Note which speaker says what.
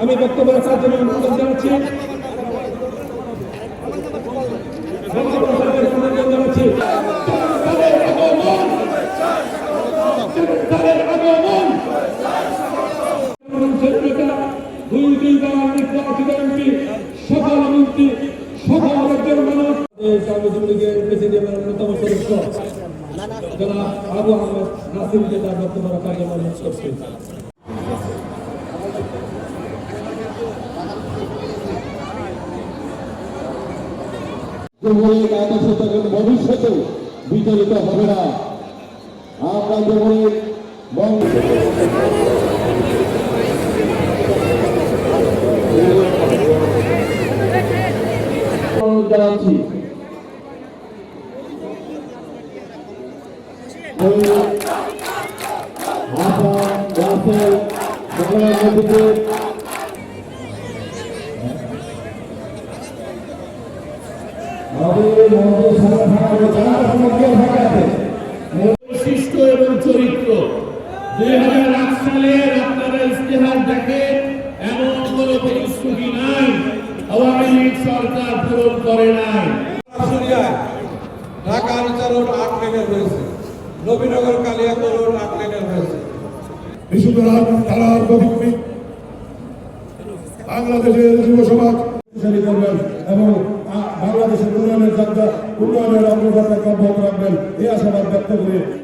Speaker 1: আমি বক্তব্য রাখার জন্য অনুরোধ জানাচ্ছি। বক্তব্য রাখার জন্য অনুরোধ জানাচ্ছি। তাদের আগমন তাদের আগমন জনতা দুই দুইবার নির্বাচিত এমপি সকল মন্ত্রী সকল রাজ্যের মানুষ আওয়ামী লীগের প্রেসিডেন্টের অন্যতম সদস্য যারা আবু আহমেদ নাসিরকে তার বক্তব্য রাখার জন্য অনুরোধ করছি।
Speaker 2: যুবলীগ আদর্শ তখন ভবিষ্যতে বিচলিত হবে না। আমরা যুবলীগ অনুরোধ জানাচ্ছি। হাসান রাসেল সকলের মধ্যে
Speaker 3: বৈশিষ্ট্য এবং চরিত্র। দুই হাজার আট সালের আপনারা ইস্তেহার দেখেন এমন কোন প্রতিশ্রুতি নাই। আওয়ামী লীগ সরকার পূরণ করে নাই।
Speaker 4: ঢাকা আনসারোড আট লেনের হয়েছে। নবীনগর কালিয়াকোর রোড আট লেনের হয়েছে।
Speaker 5: সুতরাং তারা বাংলাদেশের যুব সমাজ এবং বাংলাদেশের উন্নয়নের যাত্রা উন্নয়নের অগ্রগতি অব্যাহত রাখবেন। এই আশাবাদ ব্যক্ত করে